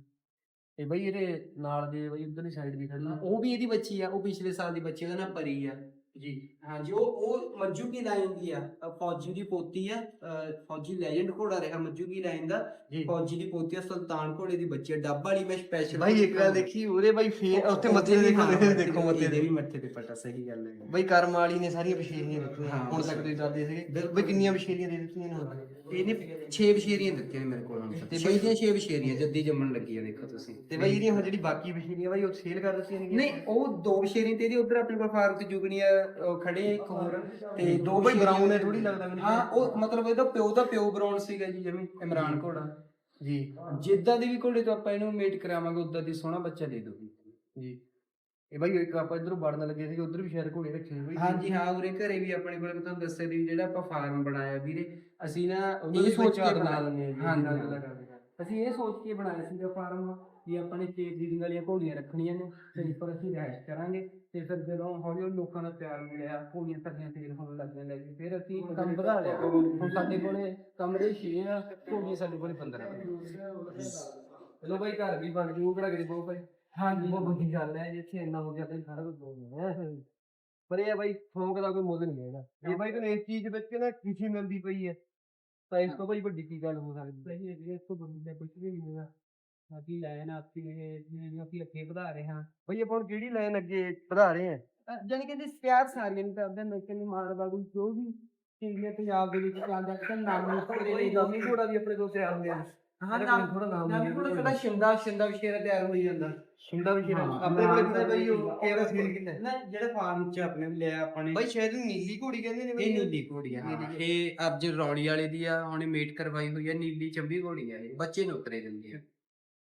ਤੇ ਬਈ ਇਹਦੇ ਨਾਲ ਦੇ ਬਈ ਉਧਰਲੀ ਸਾਈਡ ਵੀ ਖੜੀ ਉਹ ਵੀ ਇਹਦੀ ਬੱਚੀ ਆ, ਉਹ ਪਿਛਲੇ ਸਾਲ ਦੀ ਬੱਚੀ ਉਹਦਾ ਨਾਮ ਪਰੀ ਆ। ਜੀ ਹਾਂਜੀ ਉਹ ਉਹ ਮੱਜੂ ਕੀ ਲਾਈਨ ਦੀ ਆ? ਅ, ਫੌਜੀ ਦੀ ਪੋਤੀ ਆ ਅ, ਫੌਜੀ ਲੈਜੈਂਡ ਘੋੜਾ ਰਿਹਾ ਮੱਜੂ ਕੀ ਲਾਈਨ ਦਾ? ਜੀ। ਫੌਜੀ ਦੀ ਪੋਤੀ ਆ ਸੁਲਤਾਨ ਘੋੜੇ ਦੀ ਬੱਚੀ ਆ ਡੱਬ ਵਾਲੀ ਮੈਂ ਸਪੈਸ਼ਲ ਭਾਈ ਇੱਕ ਗੱਲ ਦੇਖੀ ਉਹਦੇ ਬਾਈ ਫੇਰ ਉੱਥੇ ਮੱਥੇ ਦੇ ਦੇਖੋ ਦੇਖੋ ਮੱਥੇ ਦੇ ਵੀ ਮੱਥੇ ਤੇ ਪਟਾ ਸਹੀ ਗੱਲ ਹੈ। ਬਈ ਕਰਮ ਵਾਲੀ ਨੇ ਸਾਰੀਆਂ ਬਸ਼ੇਰੀਆਂ ਦਿੱਤੀਆਂ ਹਾਂ, ਹੁਣ ਤੱਕ ਤੁਸੀਂ ਦੱਸਦੇ ਸੀਗੇ। ਬਈ ਕਿੰਨੀਆਂ ਬਸ਼ੇਰੀਆਂ ਦੇ ਦਿੱਤੀਆਂ ਨੇ ਹੁਣ ਇਹਨੇ 6 ਬਸ਼ੇਰੀਆਂ ਦਿੱਤੀਆਂ ਨੇ ਮੇਰੇ ਕੋਲ ਹੁਣ ਤੇ ਬਈ- ਦੀਆਂ 6 ਬਸ਼ੇਰੀਆਂ ਜੱਦੀ ਜੰਮਣ ਲੱਗੀ ਆ ਦੇਖੋ ਤੁਸੀਂ। ਤੇ ਬਈ ਜਿਹੜੀਆਂ ਹੁਣ ਜਿਹੜੀ ਬਾਕੀ ਬਸ਼ੇਰੀਆਂ ਬਾਈ ਉਹ ਸੇਲ ਕਰ ਦਿੱਤੀਆਂ ਨੇ ਨਹੀਂ ਉਹ ਦੋ ਬਸ਼ੇਰੀਆਂ ਤੇ ਇਹਦੀ ਉਧਰ ਆਪਣੇ ਕੋਲ ਫਾਰਮ ਤੇ ਜੁਗਨੀਆਂ ਉਹ ਖੜੇ ਆ ਇੱਕ ਹੋਰ। ਤੇ ਦੋ ਬਈ brown ਹੈ ਥੋੜ੍ਹੀ ਲੱਗਦਾ ਮੈਨੂੰ। ਹਾਂ ਉਹ ਮਤਲਬ ਇਹਦਾ ਪਿਓ ਦਾ ਪਿਓ ਬਰਾਉਨ ਸੀਗਾ ਜੀ ਜਿਵੇਂ ਇਮਰਾਨ ਘੋੜਾ। ਜੀ। ਜਿੱਦਾਂ ਦੀ ਵੀ ਘੋੜੇ ਤੋਂ ਆਪਾਂ ਇਹਨੂੰ ਮੇਟ ਕਰਾਵਾਂਗੇ ਉਦਾਂ ਦੀ ਸੋਹਣਾ ਬੱਚਾ ਦੇ ਦੂਗੀ ਜੀ। ਇਹ ਬਾਈ ਇੱਕ ਆਪਾਂ ਇਧਰੋਂ ਵੜਨ ਲੱਗੇ ਸੀ ਉਧਰ ਵੀ ਸ਼ਾਇਦ ਘੋੜੇ ਰੱਖੇ ਸੀ। ਬਈ ਹਾਂਜੀ ਹਾਂ ਉਰੇ ਘਰੇ ਵੀ ਆਪਣੇ ਕੋਲ ਮੈਂ ਤੁਹਾਨੂੰ ਦੱਸਿਆ ਦੀ ਜਿਹੜਾ ਆਪਾਂ ਫਾਰਮ ਬਣਾਇਆ ਵੀਰੇ ਅਸੀਂ ਨਾ ਉਹਨਾਂ ਇਹ ਦੀ ਸੋਚ ਕੇ ਬਣਾ ਲੈਂਦੇ ਆ ਜੀ ਨਾਲ ਹਾਂ। ਗੱਲਾਂ ਕਰਦੇ। ਅਸੀਂ ਇਹ ਸੋਚ ਕੇ ਬਣਾਇਆ ਸੀਗਾ ਫਾਰਮ ਵੀ ਆਪਾਂ ਨੇ ਚੇਤ ਰੀਡਿੰਗ ਵਾਲੀਆਂ ਘੋੜੀਆਂ ਰੱਖਣੀਆਂ ਨੇ ਤੇ ਉੱਪਰ ਅਸੀਂ ਰਹਿਸ਼ ਕਰਾਂਗੇ ਤੇ ਫਿਰ ਜਦੋਂ ਹੌਲੀ ਹੌਲੀ ਲੋਕਾਂ ਦਾ ਪਿਆਰ ਮਿਲਿਆ ਘੋੜੀਆਂ ਸਾਡੀਆਂ ਤੇਲ ਹੋਣ ਲੱਗਣ ਲੱਗੀ ਫਿਰ ਅਸੀਂ ਕੰਮ ਵਧਾ ਲਿਆ। ਹੁਣ ਸਾਡੇ ਕੋਲੇ ਕਮਰੇ 6 ਆ ਘੋੜੀਆਂ ਸਾਡੇ ਕੋਲੇ 15 ਚਲੋ ਬਾਈ ਘਰ ਵੀ ਬਣ ਜੂ ਕਿਹੜਾ ਗਰੀਬ ਬਾਈ। ਹਾਂਜੀ। ਬਹੁਤ ਵੱਡੀ ਗੱਲ ਹੈ ਜਿੱਥੇ ਇੰਨਾ ਹੋ ਗਿਆ ਤੇ ਸਾਰਾ ਕੁਝ ਹੋ ਗਿਆ ਹੈ। ਪਰ ਇਹ ਬਾਈ ਫੋਕ ਦਾ ਕੋਈ ਮੁੱਲ ਨਹੀਂ ਹੈਗਾ। ਜੇ ਬਾਈ ਤੁਹਾਨੂੰ ਇਸ ਚੀਜ਼ ਵਿੱਚ ਨਾ ਖੁਸ਼ੀ ਮਿਲਦੀ ਪਈ ਹੈ। ਤਾਂ ਇਸ ਤੋਂ ਬਾਈ ਵੱਡੀ ਕੀ ਗੱਲ ਹੋ ਸਕਦੀ? ਹੈ ਹੈ ਇਸ ਤੋਂ ਬੰਦੇ ਕੁਝ ਵੀ ਨਹੀਂ ਹੈਗਾ ਸਾਡੀ ਲਾਈਨ ਆਪੀ ਜਿਵੇਂ ਅਸੀਂ ਅੱਗੇ ਵਧਾ ਰਹੇ ਹਾਂ। ਬਈ ਆਪਾਂ ਹੁਣ ਕਿਹੜੀ ਲਾਈਨ ਅੱਗੇ ਵਧਾ ਰਹੇ ਆ ਜਾਨੀ ਕਿ ਇਹਦੇ ਪਿਆਰ ਸਾਰੀਆਂ ਨੂੰ ਕਰਦੇ ਨੇ ਕਿ ਮਾਰ ਬਾਗੂ ਜੋ ਵੀ ਚੀਜ਼ਾਂ ਪੰਜਾਬ ਦੇ ਵਿੱਚ ਚੱਲਦਾ ਕਿ ਨਾਮ ਨੂੰ ਬਈ ਨਾਮੀ ਘੋੜਾ ਵੀ ਆਪਣੇ ਕੋਲ ਤਿਆਰ ਹੁੰਦੇ ਆ ਹਾਂ ਇਹਦਾ ਕੋਈ ਥੋੜਾ ਨਾਮ ਨਾਮ ਨਹੀਂ ਕੋਲ ਕਿਹੜਾ ਸ਼ਿੰਦਾ ਸ਼ਿੰਦਾ ਵਿਸ਼ੇਰਾ ਤਿਆਰ ਹੋਈ ਜਾਂਦਾ। ਸ਼ਿੰਦਾ ਵੀ ਸ਼ੇਰਾ ਹਾਂ, ਆਪਣੇ ਕੋਲ ਨਾਮ ਕਿੰਨੇ ਤਾਂ ਬਈ ਉਹ ਬਈ ਕਿਹੜਾ ਸੀਲ ਕਿੰਨਾ ਹੈ? ਨਾ ਜਿਹੜੇ ਫਾਰਮ ਚ ਆਪਣੇ ਲਿਆ ਆਪਾਂ ਨੇ ਬਈ ਸ਼ਾਇਦ ਨੀਲੀ ਘੋੜੀ ਕਹਿੰਦੇ ਨੇ ਇਹ ਨੀਲੀ ਘੋੜੀ ਆ ਨੀਲੀ ਹਾਂ। ਘੋੜੀ। ਇਹ ਅਰਜ ਰੌਲੀ ਵਾਲੇ ਦੀ ਆ ਉਹਨੇ ਮੇਟ ਕਰਵਾਈ ਹੋਈ ਆ ਨੀਲੀ ਚੰਬੀ ਘੋੜੀ ਆ ਇਹ। ਬੱਚੇ ਨੂੰ ਉਤਰੇ ਦਿੰਦੀ ਆ।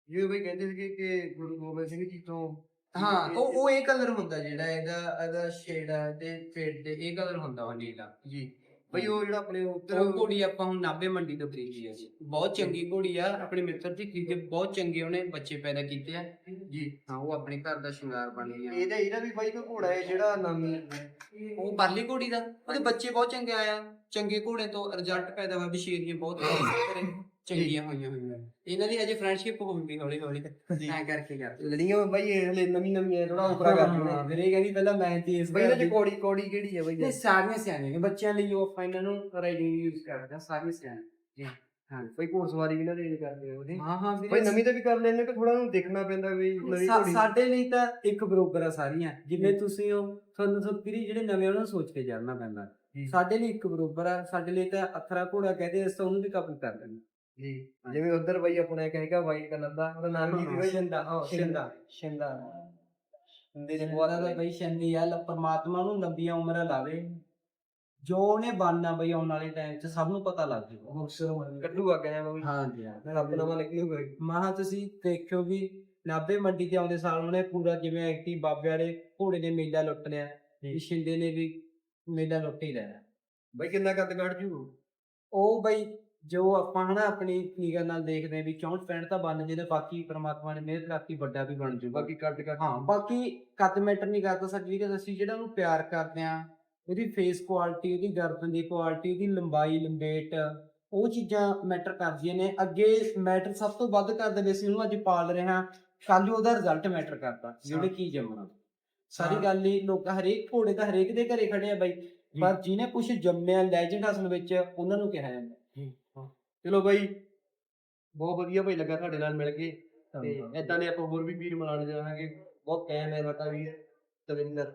ਜਿਵੇਂ ਬਈ ਕਹਿੰਦੇ ਸੀਗੇ ਕਿ ਗੁਰੂ ਗੋਬਿੰਦ ਸਿੰਘ ਜੀ ਤੋਂ ਹਾਂ ਉਹ ਉਹ ਇਹ ਕਲਰ ਹੁੰਦਾ ਜਿਹੜਾ ਇਹਦਾ ਇਹਦਾ ਸ਼ੇਡ ਆ ਤੇ ਫੇਡ ਦੇ ਇਹ ਕਲਰ ਹੁੰਦਾ ਉਹ ਨੀਲਾ। ਜੀ। ਬਈ ਉਹ ਜਿਹੜਾ ਆਪਣੇ ਉੱਧਰ ਉਹ ਘੋੜੀ ਆਪਾਂ ਹੁਣ ਨਾਭੇ ਮੰਡੀ ਤੋਂ ਖਰੀਦੀ ਆ ਜੀ। ਬਹੁਤ ਚੰਗੀ ਘੋੜੀ ਆ। ਆਪਣੇ ਮਿੱਤਰ ਜੀ ਖਰੀਦੇ ਬਹੁਤ ਚੰਗੇ ਉਹਨੇ ਬੱਚੇ ਪੈਦਾ ਕੀਤੇ ਆ। ਜੀ ਹਾਂ ਉਹ ਆਪਣੇ ਘਰ ਦਾ ਸ਼ਿੰਗਾਰ ਬਣ ਗਈ ਆ ਇਹਦਾ ਇਹਦਾ ਵੀ ਬਾਈ ਕੋਈ ਘੋੜਾ ਹੈ ਜਿਹੜਾ ਨਾਮੀ ਉਹ ਪਰਲੀ ਘੋੜੀ ਦਾ। ਉਹਦੇ ਬੱਚੇ ਬਹੁਤ ਚੰਗੇ ਆਇਆ ਚੰਗੇ ਘੋੜੇ ਤੋਂ ਰਿਜ਼ਲਟ ਪੈਦਾ ਹੋਇਆ। ਬਸ਼ੇਰੀਆਂ ਬਹੁਤ ਘਰੇ। ਚੰਗੀਆਂ ਹੋਈਆਂ ਹੋਈਆਂ ਇਹਨਾਂ ਦੀ ਅਜੇ ਫਰੈਂਡਸ਼ਿਪ ਹੋਊਗੀ ਹੌਲੀ ਹੌਲੀ। ਐ ਕਰਕੇ ਕਰ ਲੜੀਆਂ ਬਾਈ ਹਲੇ ਨਵੀਂ ਨਵੀਂ ਹੈ ਥੋੜਾ ਉਪਰਾ ਕਰਦੀਆਂ ਫਿਰ ਇਹ ਕਹਿੰਦੀ ਪਹਿਲਾਂ ਮੈਂ ਤੇ ਇਸ ਬਈ ਚ ਕੋੜੀ ਕੋੜੀ ਕਿਹੜੀ ਹੈ ਬਈ? ਇਹ ਸਾਰੀਆਂ ਸਿਆਣੇ ਨੇ। ਬੱਚਿਆਂ ਲਈ ਉਹ ਇਹਨਾਂ ਨੂੰ ਰਾਈਡਿੰਗ ਯੂਜ਼ ਕਰਦੇ ਆ ਸਾਰੀਆਂ ਸਿਆਣੇ ਜੀ। ਹਾਂ। ਬਈ ਘੋੜ ਸਵਾਰੀ ਵੀ ਨਾ ਦੇ ਕਰਦੇ ਉਹਦੀ ਹਾਂ ਹਾਂ ਬਈ ਨਵੀਂ ਤਾਂ ਵੀ ਕਰ ਲੈਣੇ ਕਿ ਥੋੜਾ ਨੂੰ ਦੇਖਣਾ ਪੈਂਦਾ ਵੀ ਨਵੀਂ ਸਾ- ਘੋੜੀ? ਸਾਡੇ ਲਈ ਤਾਂ ਇੱਕ ਬਰੋਬਰ ਆ ਸਾਰੀਆਂ। ਜਿਵੇਂ ਤੁਸੀਂ ਹੋ ਤੁਹਾਨੂੰ ਤਾਂ ਵੀਰੇ ਜਿਹੜੇ ਨਵੇਂ ਉਹਨਾਂ ਨੂੰ ਸੋਚ ਕੇ ਚੜਨਾ ਪੈਂਦਾ। ਸਾਡੇ ਲਈ ਇੱਕ ਬਰੋਬਰ ਆ। ਸਾਡੇ ਲਈ ਤਾਂ ਅਥਰਾ ਘੋੜਾ ਕਹਦੇ ਅਸਾਂ ਉਹਨੂੰ ਵੀ ਕਾਬੂ ਕਰ ਲੈਂਦੇ। ਜੀ। ਜਿਵੇਂ ਉਧਰ ਬਾਈ ਆਪਣਾ ਇੱਕ ਹੈਗਾ ਵਾਈਟ ਕਲਰ ਦਾ ਉਹਦਾ ਨਾਮ ਕੀ ਸੀ ਬਾਈ? ਸ਼ਿੰਦਾ ਹਾਂ ਸ਼ਿੰਦਾ। ਸ਼ਿੰਦਾ। ਹੁੰਦੇ ਨੇ ਸ਼ਿੰਦਾ ਦਾ ਬਈ ਸ਼ੰਦੀ ਆ ਲ- ਪਰਮਾਤਮਾ ਨੂੰ ਲੰਬੀਆਂ ਉਮਰਾਂ ਲਾਵੇ। ਜੋ ਉਹਨੇ ਬਣਨਾ ਬਈ ਆਉਣ ਵਾਲੇ ਟਾਈਮ 'ਚ ਸਭ ਨੂੰ ਪਤਾ ਲੱਗ ਜੂਗਾ ਕੱਢੂ ਆ ਗਿਆ ਬਾਈ। ਹਾਂਜੀ ਹਾਂ। ਰੱਬ ਨਾਮ ਨਿਕਲੂਗਾ ਮਹਾ ਤੁਸੀਂ ਦੇਖਿਓ ਵੀ ਨਾਭੇ ਮੰਡੀ ਤੇ ਆਉਂਦੇ ਸਾਲ ਉਹਨੇ ਪੂਰਾ ਜਿਵੇਂ ਐਕਟੀ ਬਾਬੇ ਵਾਲੇ ਘੋੜੇ ਨੇ ਮੇਲਾ ਲੁੱਟ ਲਿਆ ਵੀ ਸ਼ਿੰਦੇ ਨੇ ਵੀ ਮੇਲਾ ਲੁੱਟ ਹੀ ਲੈਣਾ। ਬਾਈ ਕਿੰਨਾ ਕੱਦ ਕੱਢ ਜੂ? ਉਹ ਬਈ ਜੋ ਆਪਾਂ ਹਨਾ ਆਪਣੀ ਨਿਗਾਹ ਨਾਲ ਦੇਖਦੇ ਹਾਂ ਵੀ 64 65 ਤਾਂ ਬਣ ਜਿਹਦੇ ਬਾਕੀ ਪ੍ਰਮਾਤਮਾ ਨੇ ਮਿਹਰ ਕਰਤੀ ਵੱਡਾ ਵੀ ਬਣ ਜੂਗਾ ਬਾਕੀ ਕੱਟ ਕੱਟ। ਹਾਂ ਬਾਕੀ ਕੱਦ ਮੈਟਰ ਨਹੀਂ ਕਰਦਾ ਸਰਟੀਫਿਕੇਟ ਅਸੀਂ ਜਿਹੜਾ ਉਹਨੂੰ ਪਿਆਰ ਕਰਦੇ ਆ ਉਹਦੀ ਫੇਸ ਕੁਆਲਿਟੀ ਉਹਦੀ ਗਰਦਨ ਦੀ ਕੁਆਲਿਟੀ ਉਹਦੀ ਲੰਬਾਈ ਲੰਬੇਟ ਉਹ ਚੀਜ਼ਾਂ ਮੈਟਰ ਕਰਦੀਆਂ ਨੇ। ਅੱਗੇ ਮੈਟਰ ਸਭ ਤੋਂ ਵੱਧ ਕਰਦੇ ਨੇ ਅਸੀਂ ਉਹਨੂੰ ਅੱਜ ਪਾਲ ਰਹੇ ਹਾਂ ਕੱਲ ਉਹਦਾ ਰਿਜ਼ਲਟ ਮੈਟਰ ਕਰਦਾ ਜਿਹੜੇ ਕੀ ਜੰਮਣਾ। ਸਾਰੀ। ਗੱਲ ਹੀ ਲੋਕ ਹਰੇਕ ਘੋੜੇ ਤਾਂ ਹਰੇਕ ਦੇ ਘਰੇ ਖੜੇ ਆ ਬਾਈ ਪਰ ਜਿਹਨੇ ਕੁਝ ਜੰਮਿਆ ਲੈਜੈਂਡ ਅਸਲ ਵਿੱਚ ਉਹਨਾਂ ਨੂੰ ਕਿਹਾ ਜਾਂਦਾ। ਚਲੋ ਬਾਈ ਬਹੁਤ ਵਧੀਆ ਭਾਈ ਲੱਗਾ ਤੁਹਾਡੇ ਨਾਲ ਮਿਲ ਕੇ ਤੇ ਇਦਾਂ ਦੇ ਆਪਾਂ ਹੋਰ ਵੀ ਵੀਰ ਮਿਲਾਣ ਜਾਵਾਂਗੇ। ਬਹੁਤ ਕਾਇਮ ਹੈ ਮਾਤਾ ਵੀਰ ਦਵਿੰਦਰ।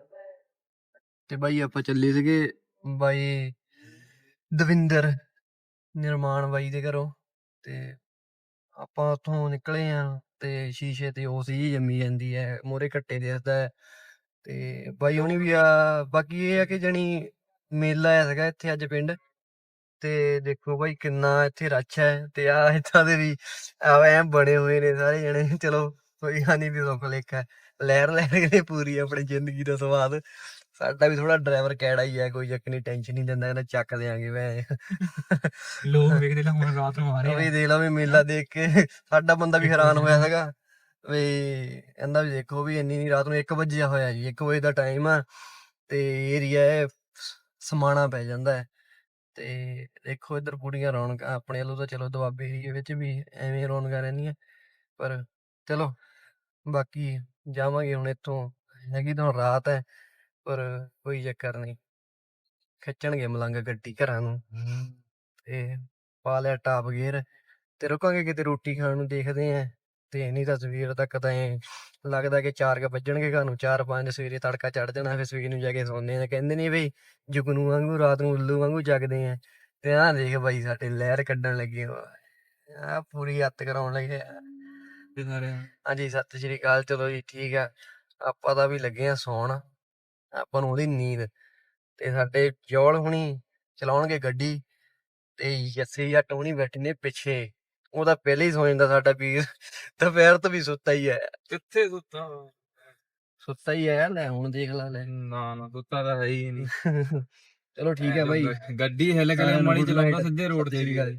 ਤੇ ਬਾਈ ਆਪਾਂ ਚੱਲੇ ਸੀਗੇ ਬਾਈ ਦਵਿੰਦਰ ਨਿਰਮਾਣ ਬਾਈ ਦੇ ਘਰੋਂ ਤੇ ਆਪਾਂ ਉੱਥੋਂ ਨਿਕਲੇ ਆ ਤੇ ਸ਼ੀਸ਼ੇ ਤੇ ਉਹ ਸੀ ਜੰਮੀ ਜਾਂਦੀ ਹੈ ਮੋਰੇ ਕੱਟੇ ਦਿਸਦਾ ਹੈ। ਤੇ ਬਾਈ ਹੁਣੀ ਵੀ ਆ ਬਾਕੀ ਇਹ ਆ ਕਿ ਜਣੀ ਮੇਲਾ ਹੈ ਸੀਗਾ ਇੱਥੇ ਅੱਜ ਪਿੰਡ। ਤੇ ਦੇਖੋ ਬਾਈ ਕਿੰਨਾ ਇੱਥੇ ਰੱਛ ਹੈ ਤੇ ਆ ਇੱਥਾਂ ਦੇ ਵੀ ਐ ਬਣੇ ਹੋਏ ਨੇ ਸਾਰੇ ਜਣੇ। ਚਲੋ ਕੋਈ ਹਾਨੀ ਵੀ ਸੁੱਖ ਲੇਖਾ ਲਹਿਰ ਲਹਿਰ ਕੇ ਪੂਰੀ ਆਪਣੀ ਜ਼ਿੰਦਗੀ ਦਾ ਸਵਾਦ। ਸਾਡਾ ਵੀ ਥੋੜਾ ਡਰਾਈਵਰ ਕੈੜਾ ਹੀ ਹੈ ਕੋਈ ਚੱਕ ਨਹੀਂ ਟੈਨਸ਼ਨ ਨਹੀਂ ਦਿੰਦਾ ਕਹਿੰਦਾ ਚੱਕ ਦਿਆਂਗੇ ਵੈ ਲੋਕ ਵੇਖਦੇ ਤਾਂ ਹੁਣ ਰਾਤ ਨੂੰ ਆ ਰਹੇ ਵੀ ਆ ਦੇਖ ਲਓ ਵੀ ਮੇਲਾ ਦੇਖ ਕੇ ਸਾਡਾ ਬੰਦਾ ਵੀ ਹੈਰਾਨ ਹੋਇਆ ਸੀਗਾ। ਵੀ ਕਹਿੰਦਾ ਵੀ ਦੇਖੋ ਵੀ ਇੰਨੀ ਨਹੀਂ ਰਾਤ ਨੂੰ 1 ਵਜੇ ਹੋਇਆ ਜੀ 1 ਵਜੇ ਦਾ ਟਾਈਮ ਆ ਤੇ ਏਰੀਆ ਹੈ ਸਮਾਣਾ ਪੈ ਜਾਂਦਾ ਹੈ। ਤੇ ਦੇਖੋ ਇੱਧਰ ਪੂਰੀਆਂ ਰੌਣਕਾਂ ਆਪਣੇ ਵੱਲੋਂ ਤਾਂ ਚਲੋ ਦੁਆਬੇ ਏਰੀਏ ਵਿੱਚ ਵੀ ਐਵੇਂ ਰੌਣਕਾਂ ਰਹਿੰਦੀਆਂ ਪਰ ਚਲੋ ਬਾਕੀ ਜਾਵਾਂਗੇ ਹੁਣ ਇੱਥੋਂ ਹੈਗੀ ਤਾਂ ਰਾਤ ਹੈ ਪਰ ਕੋਈ ਚੱਕਰ ਨਹੀਂ। ਖਿੱਚਣਗੇ ਮਲੰਗ ਗੱਡੀ ਘਰਾਂ ਨੂੰ ਤੇ ਪਾ ਲਿਆ ਟਾਪ ਗੇਅਰ ਤੇ ਰੁਕਾਂਗੇ ਕਿਤੇ ਰੋਟੀ ਖਾਣ ਨੂੰ ਦੇਖਦੇ ਆਂ ਤੇ ਨਹੀਂ ਤਾਂ ਸਵੇਰ ਤੱਕ ਤਾਂ ਐਂ ਲੱਗਦਾ ਕਿ 4 ਕ ਵੱਜਣਗੇ ਘਰ ਨੂੰ 4-5 ਸਵੇਰੇ ਤੜਕਾ ਚੜ ਜਾਣਾ ਫਿਰ ਸਵੇਰ ਨੂੰ ਜਾ ਕੇ ਸੌਂਦੇ ਆ ਕਹਿੰਦੇ ਨੇ ਬਈ ਜੁਗਨੂ ਵਾਂਗੂ ਰਾਤ ਨੂੰ ਉੱਲੂ ਵਾਂਗੂ ਜਗਦੇ ਆ ਤੇ ਆਹ ਦੇਖ ਬਾਈ ਸਾਡੇ ਲਹਿਰ ਕੱਢਣ ਲੱਗੇ ਆ ਪੂਰੀ ਹੱਤ ਕਰਾਉਣ ਲੱਗੇ ਆ। ਹਾਂਜੀ ਸਤਿ ਸ਼੍ਰੀ ਅਕਾਲ। ਚਲੋ ਜੀ ਠੀਕ ਆ। ਆਪਾਂ ਤਾਂ ਵੀ ਲੱਗੇ ਆ ਸੌਣ। ਆਪਾਂ ਨੂੰ ਉਹਦੀ ਨੀਂਦ। ਤੇ ਸਾਡੇ ਜੋਲ ਹੁਣੀ ਚਲਾਉਣਗੇ ਗੱਡੀ। ਤੇ ਯੱਸੇ ਜਾਂ ਟੋਨੀ ਬੈਠੇ ਨੇ ਪਿੱਛੇ। ਉਹਦਾ ਪਹਿਲੇ ਹੀ ਸੌ ਜਾਂਦਾ ਸਾਡਾ ਵੀਰ ਦੁਪਹਿਰ ਤੋਂ ਵੀ ਸੁੱਤਾ ਹੀ ਹੈ। ਕਿੱਥੇ ਸੁੱਤਾ ਸੁੱਤਾ ਹੀ ਹੈ ਲੈ ਹੁਣ ਦੇਖ ਲੈ ਲੈ। ਨਾ ਨਾ ਸੁੱਤਾ ਤਾਂ ਹੈ ਹੀ ਨਹੀਂ। ਚਲੋ ਠੀਕ ਹੈ ਬਾਈ। ਗੱਡੀ ਹਿੱਲ ਕੇ ਮਾੜੀ ਚਲਾਉਂਦਾ। ਸਿੱਧੇ ਰੋਡ ਤੇ ਸ਼੍ਰੀ ਅਕਾਲ।